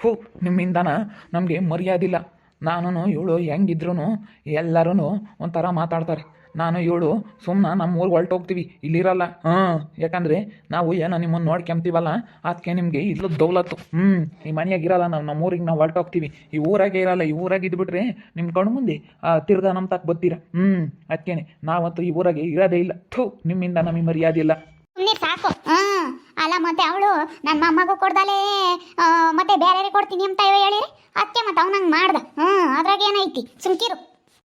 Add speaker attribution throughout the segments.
Speaker 1: ಹೂ, ನಿಮ್ಮಿಂದನ? ನಮಗೆ ಮರ್ಯಾದಿಲ್ಲ. ನಾನು ಇವಳು ಹೆಂಗಿದ್ರು ಎಲ್ಲರೂ ಒಂಥರ ಮಾತಾಡ್ತಾರೆ. ನಾನು ಇವಳು ಸುಮ್ಮನೆ ನಮ್ಮ ಊರಿಗೆ ಹೊರಟೋಗ್ತೀವಿ, ಇಲ್ಲಿರಲ್ಲ. ಹಾಂ ಯಾಕಂದರೆ ನಾವು ಏನೋ ನಿಮ್ಮನ್ನು ನೋಡ್ಕೊಂತೀವಲ್ಲ ಅದಕ್ಕೆ ನಿಮಗೆ ಇಲ್ಲ ದೌಲತ್ತು. ಹ್ಞೂ, ಈ ಮನೆಯಾಗ ಇರಲ್ಲ, ನಾವು ನಮ್ಮ ಊರಿಗೆ ನಾವು ಹೊರಟೋಗ್ತೀವಿ. ಈ ಊರಾಗೆ ಇರಲ್ಲ, ಈ ಊರಾಗ ಇದ್ಬಿಟ್ರೆ ನಿಮ್ಮ ಕಣ್ಣು ಮುಂದೆ ತಿರ್ಗಾ ನಮ್ಮ ತಕ್ಕ ಬರ್ತೀರ? ಹ್ಞೂ ಅದಕ್ಕೇನೆ ನಾವಂತೂ ಈ ಊರಾಗೆ ಇರೋದೇ ಇಲ್ಲ. ಥೂ, ನಿಮ್ಮಿಂದ ನಮಗೆ ಮರ್ಯಾದೆ ಇಲ್ಲ
Speaker 2: ಸುಮ್ಮನೆ ಸಾಕು ಅಲ್ಲ, ಮತ್ತೆ ಅವಳು ನನ್ನ ಮೊಮ್ಮಗೂ ಕೊಡ್ದಲೇ ಮತ್ತೆ ಬೇರೆ ಕೊಡ್ತೀನಿ ಅಂತ ಹೇಳಿರಿ ಅದಕ್ಕೆ ಮತ್ತೆ ಅವ್ನಂಗೆ ಮಾಡ್ದ. ಹ್ಞೂ, ಅದ್ರಾಗ ಏನೈತಿ? ಸುಮ್ಕಿರು.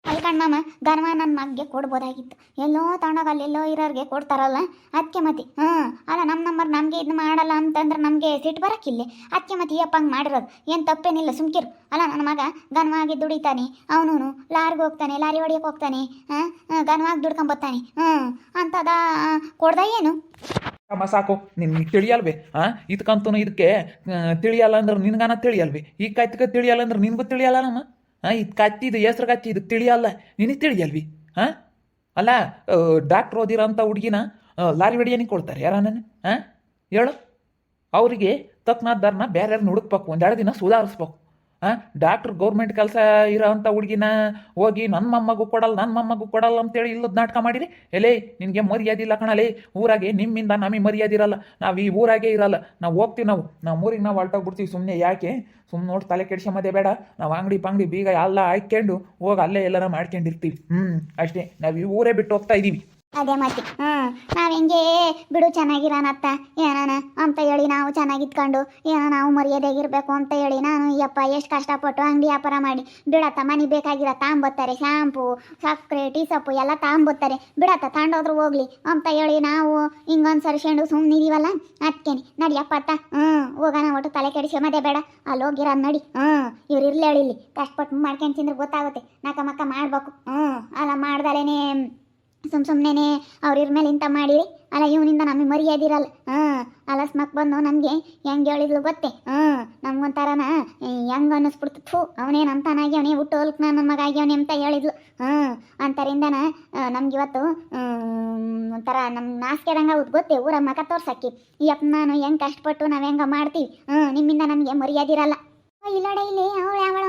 Speaker 2: ಅಲ್ಕಂಡ್ ಮಾಮ ಗನ್ವ ನನ್ನ ಮಗ್ಗೆ ಕೊಡ್ಬೋದಾಗಿತ್ತು. ಎಲ್ಲೋ ತಗೊಂಡೋಗ ಅಲ್ಲಿ ಎಲ್ಲೋ ಇರೋರಿಗೆ ಕೊಡ್ತಾರಲ್ಲ? ಅದಕ್ಕೆ ಮತ್ತೆ, ಹ್ಞೂ. ಅಲ್ಲ ನಮ್ಮ ನಂಬರ್ ನಮಗೆ ಇದು ಮಾಡಲ್ಲ ಅಂತಂದ್ರೆ ನಮಗೆ ಸಿಟ್ಟು ಬರೋಕ್ಕಿಲ್ಲ? ಅದಕ್ಕೆ ಮತ್ತೆ ಈ ಹಂಗೆ ಮಾಡಿರೋದು. ಏನು ತಪ್ಪೇನಿಲ್ಲ, ಸುಮ್ಕಿರು. ಅಲ್ಲ ನನ್ನ ಮಗ ಗನ್ವಾಗಿ ದುಡಿತಾನೆ ಅವನು ಲಾರಿಗೆ ಹೋಗ್ತಾನೆ, ಲಾರಿ ಹೊಡಿಯೋಕೆ ಹೋಗ್ತಾನೆ ಹಾಂ ಗನ್ವಾಗಿ ದುಡ್ಕೊಂಬತ್ತಾನೆ, ಹ್ಞೂ, ಅಂತದ ಕೊಡ್ದ ಏನು?
Speaker 1: ಅಮ್ಮ ಸಾಕು ನಿನ್ಗೆ ತಿಳಿಯಲ್ವೇ? ಹಾ ಇದಕ್ಕಂತೂ ಇದಕ್ಕೆ ತಿಳಿಯಲ್ಲ ಅಂದ್ರೆ ನಿನ್ಗಾನ ತಿಳಿಯಲ್ವಿ? ಈ ಕತ್ತಿಗೆ ತಿಳಿಯಲ್ಲ ಅಂದ್ರೆ ನಿನ್ಗೂ ತಿಳಿಯಲ್ಲ ನಮ್ಮ ಹಾಂ ಇದು ಕತ್ತಿದು ಹೆಸ್ರು ಕತ್ತಿ ಇದು ತಿಳಿಯಲ್ಲ. ನಿನಗೆ ತಿಳಿಯಲ್ವಿ? ಹಾಂ ಅಲ್ಲ ಡಾಕ್ಟ್ರ್ ಓದಿರೋಂಥ ಹುಡುಗಿನ ಲಾರಿ ಹೊಡಿಯನಿಗೆ ಕೊಡ್ತಾರೆ, ಯಾರ ನಾನು ಹಾಂ ಹೇಳು. ಅವರಿಗೆ ತಕ್ಕನಾದ್ದಾರನ್ನ ಬೇರೆ ಹುಡುಕ್ಬೇಕು, ಒಂದೆರಡು ದಿನ ಸುಧಾರಿಸ್ಬೇಕು. ಡಾಕ್ಟ್ರ್ ಗೌರ್ಮೆಂಟ್ ಕೆಲಸ ಇರೋವಂಥ ಹುಡುಗಿನ ಹೋಗಿ ನನ್ನ ಮೊಮ್ಮಗೂ ಕೊಡಲ್ಲ ನನ್ನ ಮೊಮ್ಮಗೂ ಕೊಡಲ್ಲ ಅಂತೇಳಿ ಇಲ್ಲದ ನಾಟಕ ಮಾಡಿರಿ? ಎಲೇ, ನಿನಗೆ ಮರ್ಯಾದಿಲ್ಲ ಕಣಲೇ. ಊರಾಗೆ ನಿಮ್ಮಿಂದ ನಮಗೆ ಮರ್ಯಾದಿರಲ್ಲ ನಾವು ಈ ಊರಾಗೆ ಇರಲ್ಲ. ನಾವು ಹೋಗ್ತೀವಿ ನಾವು. ನಮ್ಮ ಊರಿಗೆ ನಾವು ಹೊರಟೋಗ್ಬಿಡ್ತೀವಿ ಸುಮ್ಮನೆ ಯಾಕೆ? ಸುಮ್ಮನೆ ನೋಡಿ ತಲೆ ಕೆಡ್ಸ್ಕೊಂಬದೇ ಬೇಡ. ನಾವು ಅಂಗಡಿ ಪಂಗಡಿ ಬೀಗ ಎಲ್ಲ ಹಾಕ್ಕೊಂಡು ಹೋಗಿ ಅಲ್ಲೇ ಎಲ್ಲಾರ ಮಾಡ್ಕೊಂಡಿರ್ತೀವಿ. ಹ್ಞೂ ಅಷ್ಟೇ. ನಾವು ಈ ಊರೇ ಬಿಟ್ಟು ಹೋಗ್ತಾ ಇದ್ದೀವಿ
Speaker 2: ಅದೇ ಮತ್ತೆ ಹ್ಮ್, ನಾವ್ ಹೆಂಗೆ? ಬಿಡು ಚೆನ್ನಾಗಿರಾನತ್ತ ಏನಾನ? ಅಂತ ಹೇಳಿ ನಾವು ಚೆನ್ನಾಗಿತ್ಕೊಂಡು ಏನೋ ನಾವು ಮರ್ಯಾದೆಗಿರ್ಬೇಕು ಅಂತ ಹೇಳಿ ನಾನು, ಯಪ್ಪ, ಎಷ್ಟು ಕಷ್ಟಪಟ್ಟು ಅಂಗಡಿ ವ್ಯಾಪಾರ ಮಾಡಿ. ಬಿಡತ್ತ, ಮನೆ ಬೇಕಾಗಿರೋ ತಾಂಬತ್ತಾರೆ. ಶಾಂಪು, ಸಕ್ಕರೆ, ಟೀ ಸೊಪ್ಪು ಎಲ್ಲ ತಾಂಬತ್ತಾರೆ. ಬಿಡತ್ತ ತಾಂಡೋದ್ರು ಹೋಗ್ಲಿ ಅಂತ ಹೇಳಿ ನಾವು ಹಿಂಗೊಂದು ಸರ್ಸ್ಕೊಂಡು ಸುಮ್ಮನೆ ಇದೀವಲ್ಲ? ನಡಿ ನಡಿಯಪ್ಪ ಅತ್ತ. ಹ್ಮ್, ಹೋಗೋಣ, ಒಟ್ಟು ತಲೆ ಕೆಡಿಸಿ ಮದೆ ಬೇಡ. ಅಲ್ಲಿ ಹೋಗಿರೋ ನಡಿ. ಹ್ಮ್, ಇವ್ರು ಇರ್ಲಿ ಹೇಳಿ ಇಲ್ಲಿ ಕಷ್ಟಪಟ್ಟು ಮಾಡ್ಕೊಂಡು ತಿಂದ್ರೆ ಗೊತ್ತಾಗುತ್ತೆ. ನಕ್ಕ ಮಕ್ಕ ಮಾಡ್ಬೇಕು. ಹ್ಮ್, ಅಲ್ಲ ಮಾಡ್ದಲೇನೆ ಸುಮ್ ಸುಮ್ಮನೆ ಅವ್ರ ಇವ್ರ ಮೇಲೆ ಇಂಥ ಮಾಡಿರಿ. ಅಲ್ಲ, ಇವನಿಂದ ನಮಗೆ ಮರ್ಯಾದಿರಲ್ಲ. ಹಾಂ, ಅಲಸ್ಮಕ್ ಬಂದು ನಮಗೆ ಹೆಂಗೆ ಹೇಳಿದ್ಲು ಗೊತ್ತೇ? ಹಾಂ, ನಮ್ಗೊಂಥರನ ಹೆಂಗೆ ಅನ್ನಿಸ್ಬಿಡ್ತು. ಥೂ, ಅವನೇ ನಮ್ಮ ತಾನಾಗಿ, ಅವನೇ ಹುಟ್ಟು ಹೋಲ್ಕ್ ನನ್ನ ಮಗ ಆಗ್ಯವನೇ ಅಂತ ಹೇಳಿದ್ಲು. ಹಾಂ, ಅಂತರಿಂದನ ನಮ್ಗೆ ಇವತ್ತು ಒಂಥರ ನಮ್ಮ ನಾಸ್ಕೆದಂಗೆ ಆಗುತ್ತೆ ಗೊತ್ತೇ ಊರ ಮಗ ತೋರ್ಸಕ್ಕಿ. ಈ ಅಪ್ಪ ನಾನು ಹೆಂಗೆ ಕಷ್ಟಪಟ್ಟು ನಾವು ಹೆಂಗೆ ಮಾಡ್ತೀವಿ. ಹಾಂ, ನಿಮ್ಮಿಂದ ನಮಗೆ ಮರ್ಯಾದಿರಲ್ಲ. ಇಲ್ಲಡೆ ಇಲ್ಲಿ, ಅವಳು ಅಂತ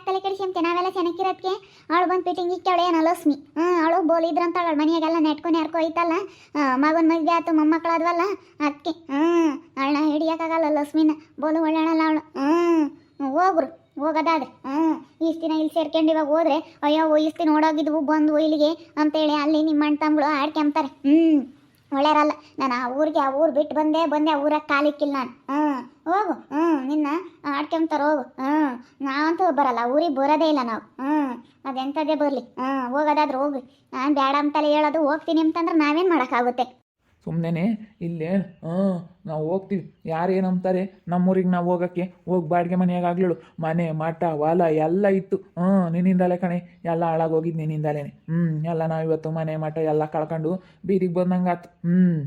Speaker 2: ಯಾಕೆ ತಲೆ ಕೆಡಿಸಿ ಅಂತೆ, ನಾವೆಲ್ಲ ಚೆನ್ನಾಗಿರೋದಕ್ಕೆ ಅವಳು ಬಂದು ಪಿಟಿಂಗ್ ಇಕ್ಕವಳೆ ಏನೋ ಲಕ್ಷ್ಮಿ ಹ್ಞೂ ಅವಳು ಬೋಲಿದ್ರಂತ ಅವಳು ಮನೆಯಾಗೆಲ್ಲ ನೆಟ್ಕೊಂಡು ಯಾರ್ಕೋ ಐತಲ್ಲ ಮಗನ ಮದುವೆ ಆಯ್ತು ಮೊಮ್ಮಕ್ಕಳಾದ್ವಲ್ಲ ಅದಕ್ಕೆ ಹ್ಞೂ ಅವಳನ್ನ ಹಿಡಿಯೋಕ್ಕಾಗಲ್ಲ ಲಕ್ಷ್ಮಿನ ಬೋಲು ಒಳ್ಳೆಯಲ್ಲ ಅವಳು. ಹ್ಞೂ ಹೋಗ್ರು, ಹೋಗೋದಾದ್ರೆ. ಹ್ಞೂ ಇಷ್ಟು ದಿನ ಇಲ್ಲಿ ಸೇರ್ಕೊಂಡು ಇವಾಗ ಹೋದ್ರೆ, ಅಯ್ಯೋ, ಇಷ್ಟು ದಿನ ಬಂದು ಇಲ್ಲಿಗೆ, ಅಂತೇಳಿ ಅಲ್ಲಿ ನಿಮ್ಮ ಅಣ್ಣ ತಮ್ಮಗಳು ಆಡ್ಕೊಂತಾರೆ ಹ್ಞೂ ಒಳ್ಳೆಯರಲ್ಲ ನಾನು ಆ ಊರಿಗೆ, ಆ ಊರು ಬಿಟ್ಟು ಬಂದೆ ಬಂದೆ ಆ ಊರಾಗ ಕಾಲಿಕ್ಕಿಲ್ಲ ನಾನು. ಹ್ಞೂ ಹೋಗು. ಹ್ಞೂ ನಿನ್ನ ಆಡ್ಕೊಂತಾರೆ ಹೋಗು. ಹ್ಞೂ ನಾವಂತೂ ಬರಲ್ಲ. ಊರಿಗೆ ಬರೋದೇ ಇಲ್ಲ ನಾವು. ಹ್ಞೂ ಅದೆಂಥದ್ದೇ ಬರಲಿ. ಹ್ಞೂ ಹೋಗೋದಾದ್ರೆ ಹೋಗು. ನಾನು ಬೇಡ ಅಂತಲೇ ಹೇಳೋದು, ಹೋಗ್ತೀನಿ ಅಂತಂದ್ರೆ ನಾವೇನು ಮಾಡೋಕ್ಕಾಗುತ್ತೆ?
Speaker 1: ಸುಮ್ಮನೆ ಇಲ್ಲೇ ಹಾಂ ನಾವು ಹೋಗ್ತೀವಿ. ಯಾರು ಏನಂತಾರೆ ನಮ್ಮೂರಿಗೆ ನಾವು ಹೋಗೋಕ್ಕೆ, ಹೋಗಿ ಬಾಡಿಗೆ ಮನೆಯಾಗ ಆಗ್ಲಿಳು ಮನೆ, ಮಠ ಹೊಲ ಎಲ್ಲ ಇತ್ತು. ಹ್ಞೂ ನಿನ್ನಿಂದಲೇ ಕಣೆ, ಎಲ್ಲ ಹಾಳಾಗೋಗಿದ್ದು ನಿನ್ನಿಂದಲೇ ಹ್ಞೂ ಎಲ್ಲ ನಾವು ಇವತ್ತು ಮನೆ, ಮಠ ಎಲ್ಲ ಕಳ್ಕೊಂಡು ಬೀದಿಗೆ ಬಂದಂಗೆ ಆತು ಹ್ಞೂ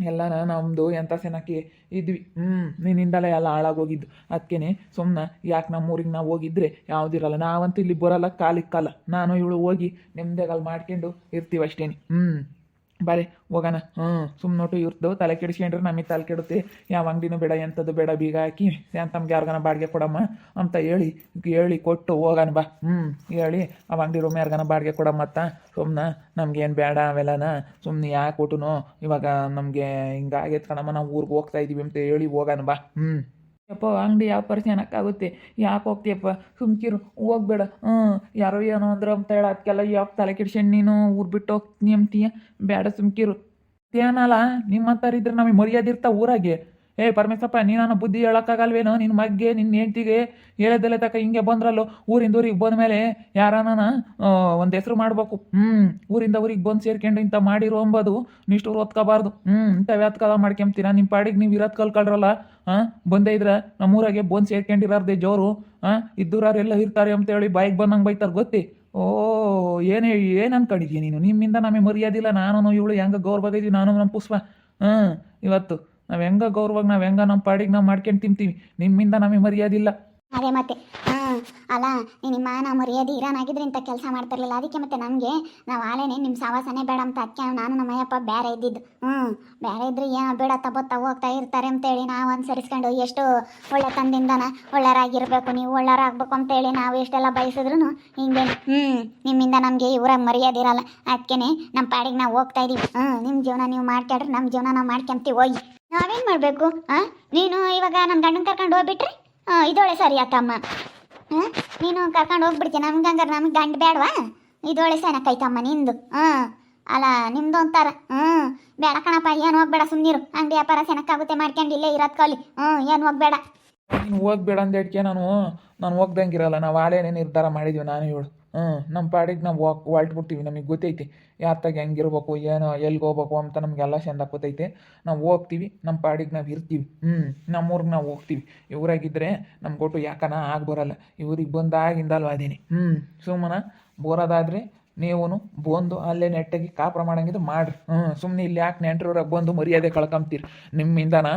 Speaker 1: ಎಲ್ಲನ ನಮ್ಮದು ಎಂಥ ಸೆನಕ್ಕೆ ಇದ್ವಿ. ಹ್ಞೂ ನಿನ್ನಿಂದಲೇ ಎಲ್ಲ ಹಾಳಾಗೋಗಿದ್ದು ಅದಕ್ಕೇ ಸುಮ್ಮನೆ ಯಾಕೆ ನಮ್ಮೂರಿಗೆ ನಾವು ಹೋಗಿದ್ರೆ ಯಾವುದಿರಲ್ಲ. ನಾವಂತೂ ಇಲ್ಲಿ ಬರೋಲ್ಲ ಕಾಲಿಕ್ಕಲ್ಲ ನಾನು ಇವಳು ಹೋಗಿ ನೆಮ್ಮದಿಯಾಗಲ್ಲಿ ಮಾಡ್ಕೊಂಡು ಇರ್ತೀವಿ ಅಷ್ಟೇನೆ. ಹ್ಞೂ ಬಾರೆ ಹೋಗೋಣ. ಹ್ಞೂ ಸುಮ್ಮನೆ ನೋಟು ಇವ್ರದ್ದು ತಲೆ ಕೆಡಿಸ್ಕೊಂಡ್ರೆ ನಮಗೆ ತಲೆ ಕೆಡುತ್ತೆ. ಯಾವ ಅಂಗಡಿನೂ ಬೇಡ ಎಂಥದ್ದು ಬೇಡ ಬೀಗ ಹಾಕಿ ತಮ್ಗೆ ಯಾರಿಗಾನ ಬಾಡಿಗೆ ಕೊಡಮ್ಮ ಅಂತ ಹೇಳಿ ಹೇಳಿ ಕೊಟ್ಟು ಹೋಗೋಣ ಬಾ. ಹ್ಞೂ ಹೇಳಿ ಆ ಅಂಗಡಿ ರೂಮ್ ಯಾರಿಗಾನ ಬಾಡಿಗೆ ಕೊಡಮ್ಮ ಅತ್ತ ಸುಮ್ಮನೆ ನಮ್ಗೇನು ಬೇಡ ಅವೆಲ್ಲನ. ಸುಮ್ಮನೆ ಯಾಕೆ ಕೊಟ್ಟು ಇವಾಗ ನಮಗೆ ಹಿಂಗಾಗೈತೆ ಕಣಮ್ಮ ನಾವು ಊರಿಗೆ ಹೋಗ್ತಾ ಇದ್ದೀವಿ ಅಂತ ಹೇಳಿ ಹೋಗೋಣ ಬಾ. ಹ್ಞೂ ಯಪ್ಪ, ಅಂಗಡಿ ಯಾವ ಆಗುತ್ತೆ ಯಾಕೆ ಹೋಗ್ತೀಯಪ್ಪ? ಸುಮ್ಕಿರು ಹೋಗ್ಬೇಡ ಹ್ಞೂ ಯಾರೋ ಏನೋ ಅಂದ್ರೆ ಅಂತ ಹೇಳಿ, ಅದಕ್ಕೆಲ್ಲ ಯಾಕೆ ತಲೆ ಕೆಡ್ಸ್ಕೊಂಡು ನೀನು? ಊರು ಬಿಟ್ಟು ಹೋಗ್ತೀನಿ ಅಂತೀಯ ಬೇಡ ಸುಮ್ಕಿರು. ಏನಲ್ಲ ನಿಮ್ಮ ಇದ್ರೆ ನಮಗೆ ಮರ್ಯಾದೆ ಇರ್ತಾವೆ ಊರಾಗೆ. ಏ ಪರಮೇಶಪ್ಪ ನೀನಾನ ಬುದ್ಧಿ ಹೇಳೋಕ್ಕಾಗಲ್ವೇನೋ? ನಿನ್ನ ಮಗ್ಗೆ ನಿನ್ನ ಹೆಂಡ್ತಿಗೆ ಹೇಳೋದಲ್ಲೇ ತಕ್ಕ ಹಿಂಗೆ ಬಂದ್ರಲ್ಲೋ? ಊರಿಂದ ಊರಿಗೆ ಬಂದ ಮೇಲೆ ಯಾರನ ಒಂದು ಹೆಸರು ಮಾಡಬೇಕು? ಹ್ಞೂ ಊರಿಂದ ಊರಿಗೆ ಬಂದು ಸೇರ್ಕೊಂಡು ಇಂಥ ಮಾಡಿರೋ ಅಂಬೋದು ನಿಷ್ಠೂರು ಹೊತ್ಕೋಬಾರ್ದು ಹ್ಞೂ ಇಂಥ ವ್ಯಾತ್ಕಾಲ ಮಾಡ್ಕೊಂತೀರಾ ನಿಮ್ಮ ಪಾಡಿಗೆ ನೀವು ಇರೋದು ಕಲ್ಕೊಳ್ರಲ್ಲ ಹಾಂ ಬಂದೇ ಇದ್ರೆ ನಮ್ಮೂರಾಗೆ ಬಂದು ಸೇರ್ಕೊಂಡಿರಾರ್ದೆ ಜೋರು. ಹಾಂ ಇದ್ದೂರಾರು ಎಲ್ಲ ಇರ್ತಾರೆ ಅಂತೇಳಿ ಬಾಯಿಗೆ ಬಂದಂಗೆ ಬೈತಾರೆ, ಗೊತ್ತಿ? ಓ, ಏನೇ, ಏನು ನೀನು? ನಿಮ್ಮಿಂದ ನಮಗೆ ಮರ್ಯಾದಿಲ್ಲ. ನಾನು ಇವಳು ಹೆಂಗೆ ಗೌರವ ನಾನು ನಮ್ಮ ಪುಷ್ಪ. ಹಾಂ ಇವತ್ತು ನಾವು ಹೆಂಗ ಗೌರವಾಗ ನಾವು ಹೆಂಗ ನಮ್ಮ ಪಾಡಿಗೆ ನಾವು ಮಾಡ್ಕೊಂಡು ತಿಂತೀವಿ. ನಿಮ್ಮಿಂದ ನಮಗೆ ಮರ್ಯಾದಿಲ್ಲ
Speaker 2: ಅದೇ ಮತ್ತೆ ಅಲ್ಲ ನಿಮ್ಮ ಮಾನ ಮರ್ಯಾದೆ ಇರಾನಾಗಿದ್ರೆ ಇಂಥ ಕೆಲಸ ಮಾಡ್ತಿರ್ಲಿಲ್ಲ. ಅದಕ್ಕೆ ಮತ್ತೆ ನಮಗೆ ನಾವು ಆಲೇನೆ ನಿಮ್ಮ ಸವಾಸನೆ ಬೇಡ ಅಂತ ಅದಕ್ಕೆ ನಾನು ನಮ್ಮ ಅಯ್ಯಪ್ಪ ಬೇರೆ ಇದ್ದಿದ್ದು. ಹ್ಞೂ ಬೇರೆ ಇದ್ರೆ ಏನೋ ಬೇಡ ತಬೋತ್ತಾ ಹೋಗ್ತಾ ಇರ್ತಾರೆ ಅಂತೇಳಿ ನಾವು ಅನುಸರಿಸ್ಕೊಂಡು ಎಷ್ಟು ಒಳ್ಳೆ ತಂದಿಂದನ ಒಳ್ಳೆಯರಾಗಿರ್ಬೇಕು ನೀವು ಒಳ್ಳೆಯರಾಗಬೇಕು ಅಂತೇಳಿ ನಾವು ಎಷ್ಟೆಲ್ಲ ಬಯಸಿದ್ರು ಹಿಂಗೆ. ಹ್ಞೂ ನಿಮ್ಮಿಂದ ನಮಗೆ ಇವ್ರಾಗ ಮರ್ಯಾದೆ ಇರಲ್ಲ. ಅದಕ್ಕೆ ನಮ್ಮ ಪಾಡಿಗೆ ನಾವು ಹೋಗ್ತಾ ಇದೀವಿ. ಹ್ಞೂ ನಿಮ್ಮ ಜೀವನ ನೀವು ಮಾಡ್ಕೊಂಡ್ರೆ ನಮ್ಮ ಜೀವನ ನಾವು ಮಾಡ್ಕೊಂತೀವಿ ಹೋಗಿ ನಾವೇನು ಮಾಡಬೇಕು ಹಾಂ ನೀನು ಇವಾಗ ನನ್ನ ಗಂಡನ ಕರ್ಕೊಂಡು ಹೋಗ್ಬಿಟ್ರೆ ಇದೊಳೆ ಸರಿ ಆತಮ್ಮ. ನೀನು ಕರ್ಕೊಂಡು ಹೋಗ್ಬಿಡ್ತೀನಿ ನಮ್ಗೆ ಹಂಗಾರೆ ನಮ್ಗೆ ಗಂಡು ಬೇಡವಾ ಇದೊಳೆ ಸನಕೈತಮ್ಮ ನಿಂದು. ಹ್ಞೂ ಅಲ್ಲ ನಿಮ್ದು ಅಂತಾರ. ಹ್ಞೂ ಬೇಡ ಕಣಪ್ಪ, ಏನು ಹೋಗ್ಬೇಡ ಸುಮ್ಮನಿರು ಅಂಗಡಿ ವ್ಯಾಪಾರ ಸೆನಕ್ಕಾಗುತ್ತೆ ಮಾಡ್ಕೊಂಡು ಇಲ್ಲೇ ಇರೋದು ಕಲಿ ಹ್ಞೂ ಏನು ಹೋಗ್ಬೇಡ.
Speaker 1: ನೀನು ಹೋಗ್ಬೇಡ ಅಂದೇಟ್ಕೆ ನಾನು? ನಾನು ಹೋಗ್ದಂಗಿರಲ್ಲ, ನಾವು ಆಲೇನೆ ನಿರ್ಧಾರ ಮಾಡಿದ್ವಿ, ನಾನು ಹೇಳು. ಹ್ಞೂ ನಮ್ಮ ಪಾಡಿಗೆ ನಾವು ವಾಕ್ ಹೊಲ್ಟ್ ಬಿಡ್ತೀವಿ ನಮಗೆ ಗೊತ್ತೈತಿ. ಯಾತ್ತಾಗ ಹೆಂಗಿರ್ಬೇಕು, ಏನೋ ಎಲ್ಲಿಗೆ ಹೋಗ್ಬೇಕು ಅಂತ ನಮಗೆಲ್ಲ ಚೆಂದ ಗೊತ್ತೈತೆ. ನಾವು ಹೋಗ್ತೀವಿ ನಮ್ಮ ಪಾಡಿಗೆ ನಾವು ಇರ್ತೀವಿ. ಹ್ಞೂ ನಮ್ಮೂರಿಗೆ ನಾವು ಹೋಗ್ತೀವಿ. ಇವ್ರಾಗಿದ್ದರೆ ನಮ್ಮ ಕೊಟ್ಟು ಯಾಕನ ಆಗಿ ಬರಲ್ಲ. ಇವ್ರಿಗೆ ಬಂದಾಗಿಂದಲ್ವ ಅದೀನಿ. ಹ್ಞೂ ಸುಮ್ಮನೆ ಬೋರೋದಾದರೆ ನೀವು ಬಂದು ಅಲ್ಲೇ ನೆಟ್ಟಾಗಿ ಕಾಪುರ ಮಾಡಂಗಿದ್ದು ಮಾಡ್ರಿ. ಹ್ಞೂ ಸುಮ್ಮನೆ ಇಲ್ಲಿ ಯಾಕೆ ನೆಂಟ್ರವ್ರಾಗ ಬಂದು ಮರ್ಯಾದೆ ಕಳ್ಕೊಂತೀರಿ ನಿಮ್ಮಿಂದನ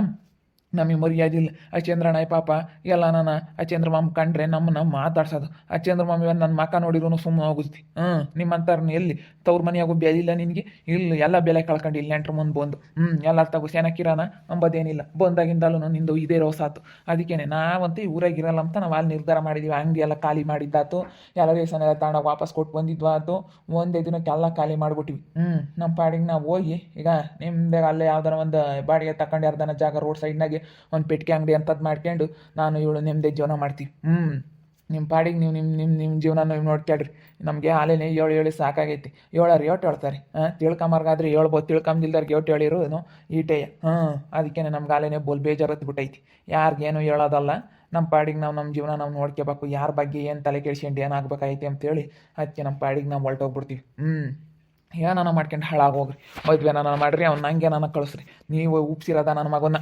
Speaker 1: ನಮಗೆ ಮರ್ಯಾದಿಲ್ಲ ಅಚೇಂದ್ರ ಚಂದ್ರಣ್ಣ ಪಾಪ, ಎಲ್ಲ ನಾನು ಆ ಚಂದ್ರಮಾಮ ಕಂಡ್ರೆ ನಮ್ಮನ್ನ ಮಾತಾಡ್ಸೋದು. ಆ ಚಂದ್ರಮಾಮ ನನ್ನ ಮಕ್ಕ ನೋಡಿದ್ರು ಸುಮ್ಮನೆ ಹೋಗಿಸ್ತಿ ಹ್ಞೂ ನಿಮ್ಮಂತಾರನ್ನ ಎಲ್ಲಿ? ತವ್ರ ಮನೆಯಾಗೂ ಬೇದಿಲ್ಲ ನಿನಗೆ? ಇಲ್ಲಿ, ಎಲ್ಲ ಬೆಲೆ ಕಳ್ಕೊಂಡು ಇಲ್ಲಿ ನೆಂಟ್ರ ಮುಂದೆ ಬಂದು. ಹ್ಞೂ ಎಲ್ಲ ತಗೋ ಸೆನಕ್ಕಿರಾನ ಅಂಬೋದೇನಿಲ್ಲ. ಬಂದಾಗಿಂದಲೂ ನಿಂದು ಇದೇ ರೋಸಾತು. ಅದಕ್ಕೇನೆ, ನಾವಂತೂ ಊರಾಗಿರಲ್ಲ ಅಂತ ನಾವು ಅಲ್ಲಿ ನಿರ್ಧಾರ ಮಾಡಿದ್ವಿ. ಅಂಗಡಿ ಎಲ್ಲ ಖಾಲಿ ಮಾಡಿದ್ದಾತು. ಎಲ್ಲ ರೇಷನ್ ಎಲ್ಲ ತಾಂಡ ವಾಪಸ್ ಕೊಟ್ಟು ಬಂದಿದ್ವು ಆತು ಒಂದೇ ದಿನಕ್ಕೆ ಎಲ್ಲ ಖಾಲಿ ಮಾಡಿಬಿಟ್ಟಿವಿ ಹ್ಞೂ ನಮ್ಮ ಪಾಡಿಗೆ ನಾವು ಹೋಗಿ, ಈಗ ನಿಮ್ದೇ ಅಲ್ಲೇ ಯಾವ್ದಾರ ಒಂದು ಬಾಡಿಗೆ ತಗೊಂಡು ಯಾರ್ದಾನ ಜಾಗ ರೋಡ್ ಸೈಡ್ನಾಗೆ ಒಂದು ಪೆಟ್ಟಿಗೆ ಅಂಗಡಿ ಅಂಥದ್ದು ಮಾಡ್ಕೊಂಡು ನಾನು ಇವಳು ನಿಮ್ಮದೇ ಜೀವನ ಮಾಡ್ತೀವಿ. ಹ್ಞೂ ನಿಮ್ಮ ಪಾಡಿಗೆ ನೀವು ನಿಮ್ಮ ನಿಮ್ಮ ನಿಮ್ಮ ಜೀವನ ನೀವು ನೋಡ್ಕೊಳ್ರಿ ನಮಗೆ ಹಾಲೇನೆ ಏಳು ಏಳು ಸಾಕಾಗೈತಿ. ಏಳಾರು ಏಟು ಹೇಳ್ತಾರೆ. ಹಾಂ, ತಿಳ್ಕೊಂಬರ್ಗಾದ್ರೆ ಹೇಳ್ಬೋದು ತಿಳ್ಕೊಂಬಿಲ್ದಾರ್ಗೆ ಏಟು ಹೇಳಿರೋನು ಈಟೇಯ ಹಾಂ ಅದಕ್ಕೆ ನಮ್ಗೆ ಹಾಲೇನೆ ಬೋಲ್ ಬೇಜಾರತ್ ಬಿಟ್ಟೈತಿ. ಯಾರಿಗೇನು ಹೇಳೋದಲ್ಲ. ನಮ್ಮ ಪಾಡಿಗೆ ನಾವು ನಮ್ಮ ಜೀವನ ನಾವು ನೋಡ್ಕೋಬೇಕು ಯಾರ ಬಗ್ಗೆ ಏನು ತಲೆ ಕೆಡ್ಸ್ಕೊಂಡು ಏನಾಗಬೇಕಾಗೈತಿ ಅಂತೇಳಿ ಅದಕ್ಕೆ ನಮ್ಮ ಪಾಡಿಗೆ ನಾವು ಹೊಲ್ಟೋಗ್ಬಿಡ್ತೀವಿ. ಹ್ಞೂ ಏನಾನ ಮಾಡ್ಕೊಂಡು ಹಾಳಾಗೋಗ್ರಿ. ಮದುವೆ ನಾನು ಮಾಡ್ರಿ, ಅವ್ನು ನಂಗೆ ನಾನು ಕಳಿಸ್ರಿ. ನೀವು ಉಪ್ಸಿರೋದ ನನ್ನ ಮಗನ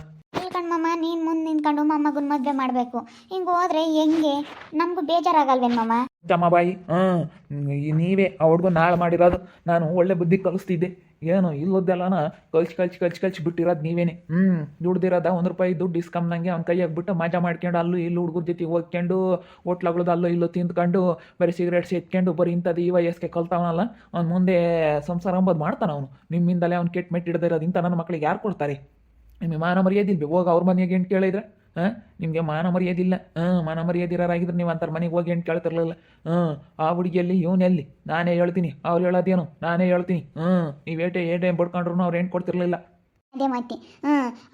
Speaker 2: ಮುಂದೆ ನಿಂತ್ಕೊಂಡು ಮೊಮ್ಮಗನ ಮದುವೆ ಮಾಡಬೇಕು. ಹಿಂಗೆ ಹೋದ್ರೆ ಹೆಂಗೆ? ನಮಗೂ ಬೇಜಾರಾಗಲ್ವೇನ್ ಮಮ್ಮ
Speaker 1: ಬಾಯಿ, ಹ್ಞೂ. ನೀವೇ ಆ ಹುಡ್ಗು ನಾಳೆ ಮಾಡಿರೋದು ನಾನು ಒಳ್ಳೆ ಬುದ್ಧಿ ಕಲಿಸ್ತಿದ್ದೆ. ಏನು, ಇಲ್ಲದ್ದೆಲ್ಲನ ಕಲ್ಚಿ ಕಲ್ಚಿ ಕಲ್ಚಿ ಕಲ್ಚಿ ಬಿಟ್ಟಿರೋದು ನೀವೇನೆ. ಹ್ಞೂ, ದುಡ್ದಿರೋದ ಒಂದು ರೂಪಾಯಿ ದುಡ್ಡು ಇಸ್ಕೊಂಬಂಗೆ ಅವ್ನ ಕೈಯಾಗ ಬಿಟ್ಟು ಮಜಾ ಮಾಡ್ಕೊಂಡು ಅಲ್ಲೂ ಇಲ್ಲಿ ಹುಡುಗರ ಜೊತೆ ಹೋಗ್ಕೊಂಡು ಹೋಟ್ಲಗಳದ್ದು ಅಲ್ಲೂ ಇಲ್ಲೂ ತಿಂದ್ಕೊಂಡು, ಬರೀ ಸಿಗರೇಟ್ ಎತ್ಕೊಂಡು ಬರೀ ಇಂಥದ್ದು ಈ ವಯಸ್ಸಿಗೆ ಕಲ್ತಾವನಲ್ಲ, ಅವ್ನು ಮುಂದೆ ಸಂಸಾರ ಅಂಬೋದು ಮಾಡ್ತಾನ ಅವನು. ನಿಮ್ಮಿಂದಲೇ ಅವ್ನು ಕೆಟ್ಟ ಮೆಟ್ಟಿಡ್ದಿರೋದು ಇಂಥ ನನ್ನ ಮಕ್ಕಳಿಗೆ ಯಾರು ಕೊಡ್ತಾರೆ? ನಿಮಗೆ ಮಾನ ಮರ್ಯಾದೆ ಇಲ್ಲ ಹೋಗಿ ಅವ್ರ ಮನೆಗೆ ಎಂಟು ಕೇಳಿದ್ರೆ, ಹಾಂ, ನಿಮಗೆ ಮಾನ ಮರ್ಯಾದೆ ಇಲ್ಲ. ಹಾಂ, ಮಾನ ಮರ್ಯಾದೆ ಇರೋರಾಗಿದ್ರೆ ನೀವು ಅಂತಾರೆ ಮನೆಗೆ ಹೋಗಿ ಎಂಟು ಕೇಳ್ತಿರ್ಲಿಲ್ಲ. ಹಾಂ, ಆ ಹುಡುಗಿಯಲ್ಲಿ ಇವನೆಲ್ಲಿ ನಾನೇ ಹೇಳ್ತೀನಿ. ಅವ್ರು ಹೇಳೋದೇನು? ನಾನೇ ಹೇಳ್ತೀನಿ. ಹ್ಞೂ ನೀವು ಏಟೆ ಏಟೆ ಬಡ್ಕೊಂಡ್ರು ಅವ್ರು ಏನು ಕೊಡ್ತಿರ್ಲಿಲ್ಲ.
Speaker 2: ಅದೇ ಮತ್ತೆ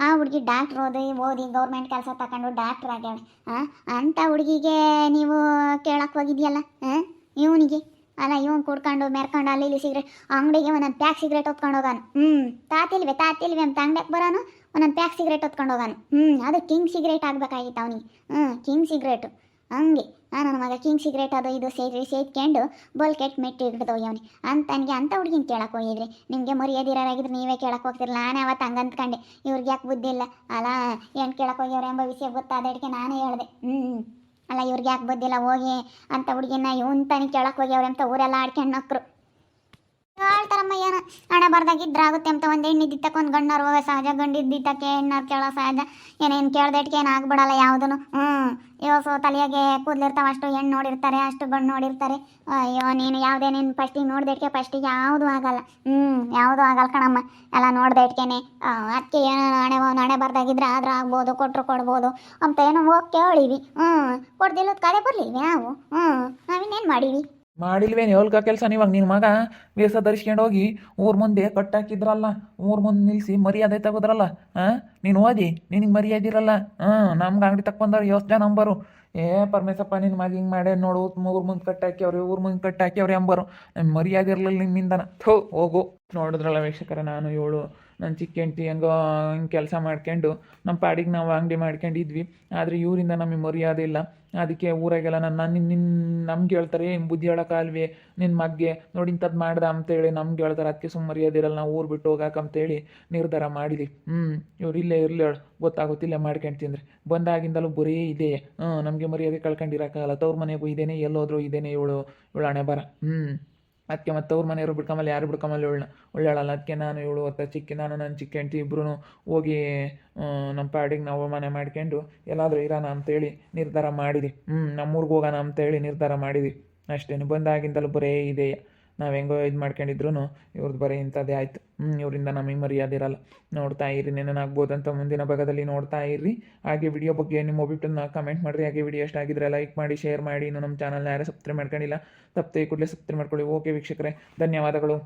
Speaker 2: ಆ ಹುಡುಗಿ ಡಾಕ್ಟ್ರ್ ಓದಿ ಓದಿ ಗೌರ್ಮೆಂಟ್ ಕೆಲಸ ತಗೊಂಡು ಡಾಕ್ಟ್ರ್ ಆಗ್ಯಾಳೆ. ಹಾಂ, ಅಂಥ ಹುಡುಗಿಗೆ ನೀವು ಕೇಳಕ್ಕೆ ಹೋಗಿದ್ಯಲ್ಲ, ಹಾಂ, ಇವನಿಗೆ? ಅಲ್ಲ, ಇವನ್ ಕುಡ್ಕೊಂಡು ಮೆರ್ಕೊಂಡು ಅಲ್ಲಿ ಇಲ್ಲಿ ಸಿಗ್ರೆ, ಅಂಗಡಿಗೆ ಒಂದೊಂದು ಪ್ಯಾಕ್ ಸಿಗ್ರೆಟ್ ಹೊತ್ಕೊಂಡು ಹೋಗಾನು. ಹ್ಞೂ ತಾತಿಲ್ವೇ ತಾತಿಲ್ವೇ, ಅಂತ ಅಂಗಡಿಗೆ ಬರೋನು? ಒಂದೊಂದು ಪ್ಯಾಕ್ ಸಿಗ್ರೆಟ್ ಹೊತ್ಕೊಂಡು ಹೋಗಾನು. ಹ್ಞೂ ಅದು ಕಿಂಗ್ ಸಿಗ್ರೆಟ್ ಆಗಬೇಕಾಗಿತ್ತು ಅವನಿಗೆ. ಹ್ಞೂ ಕಿಂಗ್ ಸಿಗ್ರೆಟು ಹಂಗೆ. ನಾನು ನನ್ನ ಮಗ ಕಿಂಗ್ ಸಿಗ್ರೆಟ್ ಅದು ಇದು ಸೇರಿ ಸೇದ್ಕೊಂಡು ಬೋಲ್ ಕೆಟ್ಟ ಮೆಟ್ಟು ಹಿಡ್ದು ಅಂತ ನನಗೆ ಅಂಥ ಹುಡುಗಿನ ಕೇಳಕ್ಕೆ ಹೋಗಿದ್ರಿ. ನಿಮಗೆ ಮರ್ಯಾದಿರಾಗಿದ್ರೆ ನೀವೇ ಕೇಳಕ್ಕೆ ಹೋಗ್ತಿರಲ್ಲ ನಾನು ಅವತ್ತು ಹಂಗೆ ಅಂದ್ಕೊಂಡೆ ಇವ್ರಿಗೆ ಯಾಕೆ ಬುದ್ಧಿ ಇಲ್ಲ? ಅಲ್ಲ ಏನು ಕೇಳಕ್ಕೆ ಹೋಗ್ಯವ್ರೆ ಎಂಬ ವಿಷಯ ಗೊತ್ತಾದಡಿಕೆ ನಾನೇ ಹೇಳಿದೆ. ಹ್ಞೂ ಅಲ್ಲ ಇವ್ರಿಗೆ ಯಾಕೆ ಬುದ್ಧಿಲ್ಲ ಹೋಗಿ ಅಂತ ಹುಡುಗಿನ ಇವಂತಾನೆ ತಾನೇ ಕೇಳಕ್ಕೆ ಹೋಗ್ಯವ್ರೆ ಅಂತ ಊರೆಲ್ಲ ಆಡ್ಕೊಂಡು ನಕ್ರು. ಹೇಳ್ತಾರಮ್ಮ ಏನ? ಹಣ ಬರ್ದಾಗಿದ್ರಾಗುತ್ತೆ ಅಂತ ಒಂದು ಹೆಣ್ಣು ಇದ್ದಿತ್ತಕ್ಕೆ ಒಂದು ಗಂಡವ್ರು ಅರ್ವ ಸಹಜ ಗಂಡು ಇದ್ದಿದ್ದಕ್ಕೆ ಹೆಣ್ಣವ್ರು ಕೇಳೋ ಸಹಜ. ಏನೇನು ಕೇಳ್ದಟ್ಕೆ ಏನು ಆಗ್ಬಿಡಲ್ಲ ಯಾವುದೂ ಹ್ಞೂ ಸೊ ತಲೆಯಾಗೆ ಕೂದಲಿರ್ತಾವೆ, ಅಷ್ಟು ಹೆಣ್ಣು ನೋಡಿರ್ತಾರೆ, ಅಷ್ಟು ಗಂಡು ನೋಡಿರ್ತಾರೆ. ಅಯ್ಯೋ, ನೀನು ಯಾವುದೇ ನೀನು ಫಸ್ಟಿಗೆ ನೋಡ್ದಟ್ಕೆ ಫಸ್ಟಿಗೆ ಯಾವುದು ಆಗಲ್ಲ. ಹ್ಮ್, ಯಾವುದೂ ಆಗಲ್ಲ ಕಣಮ್ಮ. ಎಲ್ಲ ನೋಡ್ದಟ್ಕೆನೆ ಅದಕ್ಕೆ ಏನೋ ಹಣೆ ಹಣೆ ಬರ್ದಾಗಿದ್ರೆ ಆದ್ರೆ ಆಗ್ಬೋದು ಕೊಟ್ಟರು ಕೊಡ್ಬೋದು ಅಂತ ಏನೋ ಹೋಗಿ ಕೇಳಿವಿ. ಹ್ಞೂ ಕೊಡ್ದಿಲ್ಲದ ಕಡೆ ಬರ್ಲಿ ನಾವು? ಹ್ಞೂ ನಾವಿನ್ನೇನು ಮಾಡೀವಿ?
Speaker 1: ಮಾಡಿಲ್ವೇನು? ಹೊಲ್ಕ ಕೆಲಸ ನೀವಾಗ ನಿನ್ನ ಮಗ ವೇಷ ಧರಿಸ್ಕೊಂಡು ಹೋಗಿ ಊರ ಮುಂದೆ ಕಟ್ಟಾಕಿದ್ರಲ್ಲ, ಊರ ಮುಂದೆ ನಿಲ್ಲಿಸಿ ಮರ್ಯಾದೆ ತಗೋದ್ರಲ್ಲ ಹಾಂ ನೀನು ಓದಿ, ನಿನಗೆ ಮರ್ಯಾದೆ ಇರಲ್ಲ ಹಾಂ ನಮ್ಗೆ ಅಂಗಡಿ ತಕ್ಕೊಂಡವ್ರು ಎಷ್ಟು ಜನ ಅಂಬರು? ಏ ಪರಮೇಶಪ್ಪ ನಿನ್ನ ಮಗ ಹಿಂಗೆ ಮಾಡೇ ನೋಡು, ಊರ ಮುಂದೆ ಕಟ್ಟಾಕ್ಯವ್ರಿ, ಊರ ಮುಂದೆ ಕಟ್ಟಾಕ್ಯವ್ರಿ ಅಂಬರು. ನಮ್ಗೆ ಮರ್ಯಾದೆ ಇರಲಿಲ್ಲ ನಿಮ್ಮಿಂದನ ಥೋ, ಹೋಗು. ನೋಡಿದ್ರಲ್ಲ ವೀಕ್ಷಕರ, ನಾನು ಏಳು. ನನ್ನ ಚಿಕ್ಕ ಹೆಂಗೋ ಹಿಂಗೆ ಕೆಲಸ ಮಾಡ್ಕೊಂಡು ನಮ್ಮ ಪಾಡಿಗೆ ನಾವು ಅಂಗಡಿ ಮಾಡ್ಕೊಂಡಿದ್ವಿ. ಆದರೆ ಇವರಿಂದ ನಮಗೆ ಮರ್ಯಾದೆ ಇಲ್ಲ. ಅದಕ್ಕೆ ಊರಾಗೆಲ್ಲ ನನ್ನ ನಿನ್ನ ನಿನ್ನ ನಮ್ಗೆ ಹೇಳ್ತಾರೆ ಏನು ಬುದ್ಧಿ ಹೇಳೋಕ್ಕಾಲ್ವೇ ನಿನ್ನ ಮಗ್ಗೆ ನೋಡಿ ಇಂಥದ್ದು ಮಾಡ್ದೆ ಅಂತೇಳಿ ನಮ್ಗೆ ಹೇಳ್ತಾರೆ. ಅದಕ್ಕೆ ಸುಮ್ಮ ಮರ್ಯಾದೆ ಇರಲ್ಲ, ನಾವು ಊರು ಬಿಟ್ಟು ಹೋಗಾಕಂತೇಳಿ ನಿರ್ಧಾರ ಮಾಡಿದ್ವಿ. ಹ್ಞೂ ಇವ್ರು ಇಲ್ಲೇ ಇರಲಿ ಗೊತ್ತಾಗುತ್ತಿಲ್ಲ ಮಾಡ್ಕೊಂಡು ತಿಂದ್ರೆ. ಬಂದಾಗಿಂದಲೂ ಬರೀ ಇದೆ. ಹ್ಞೂ ನಮಗೆ ಮರ್ಯಾದೆ ಕಳ್ಕೊಂಡಿರೋಕ್ಕಾಗಲ್ಲ. ತವ್ರ ಮನೆಗೂ ಇದೇನೆ, ಎಲ್ಲೋದ್ರೂ ಇದೇನೆ ಇವಳು ಇವಳು ಹಣೆ ಬರ ಹ್ಞೂ ಅದಕ್ಕೆ ಮತ್ತೆ ಅವ್ರ ಮನೆಯವರು ಬಿಡ್ಕೊಂಬಲ್ಲ, ಯಾರು ಬಿಡ್ಕೊಂಬಲ್ಲ ಇವಳನ್ನ ಒಳ್ಳೆಯಳಲ್ಲ. ಅದಕ್ಕೆ ನಾನು ಇವಳು ಹೊತ್ತ ಚಿಕ್ಕಿ, ನಾನು ನನ್ನ ಚಿಕ್ಕ ಹೆಂಡ್ತಿ ಇಬ್ಬರೂ ಹೋಗಿ ನಮ್ಮ ಪಾಡಿಗೆ ನಾವು ಮನೆ ಮಾಡ್ಕೊಂಡು ಎಲ್ಲಾದರೂ ಇರೋಣ ಅಂತೇಳಿ ನಿರ್ಧಾರ ಮಾಡಿದೆ ಹ್ಞೂ ನಮ್ಮೂರ್ಗೆ ಹೋಗೋಣ ಅಂತೇಳಿ ನಿರ್ಧಾರ ಮಾಡಿದ್ವಿ. ಅಷ್ಟೇನು ಬಂದಾಗಿಂದಲೂ ಬರೇ ಇದೆಯಾ ನಾವು ಹೆಂಗೋ ಇದು ಮಾಡ್ಕೊಂಡಿದ್ರು ಇವ್ರದ್ದು ಬರೀ ಇಂಥದ್ದೇ ಆಯಿತು. ಇವರಿಂದ ನಮಗೆ ಮರ್ಯಾದಿರಲ್ಲ ನೋಡ್ತಾ ಇರಿ ಅಂತ ಮುಂದಿನ ಭಾಗದಲ್ಲಿ ನೋಡ್ತಾ ಇರ್ರಿ ಹಾಗೆ ವಿಡಿಯೋ ಬಗ್ಗೆ ನಿಮ್ಮ ಒಬ್ಬಿಟ್ಟನ್ನ ಕಮೆಂಟ್ ಮಾಡಿರಿ. ಹಾಗೆ ವಿಡಿಯೋ ಇಷ್ಟ ಆಗಿದ್ರೆ ಲೈಕ್ ಮಾಡಿ ಶೇರ್ ಮಾಡಿ. ಇನ್ನು ನಮ್ಮ ಚಾನಲ್ನ ಯಾರೇ ಸಬ್ಸ್ಕ್ರೈಬ್ ಮಾಡ್ಕೊಂಡಿಲ್ಲ, ತಪ್ಪದೆ ಕೂಡಲೇ ಸಬ್ಸ್ಕ್ರೈಬ್ ಮಾಡ್ಕೊಳ್ಳಿ. ಓಕೆ ವೀಕ್ಷಕರೇ, ಧನ್ಯವಾದಗಳು.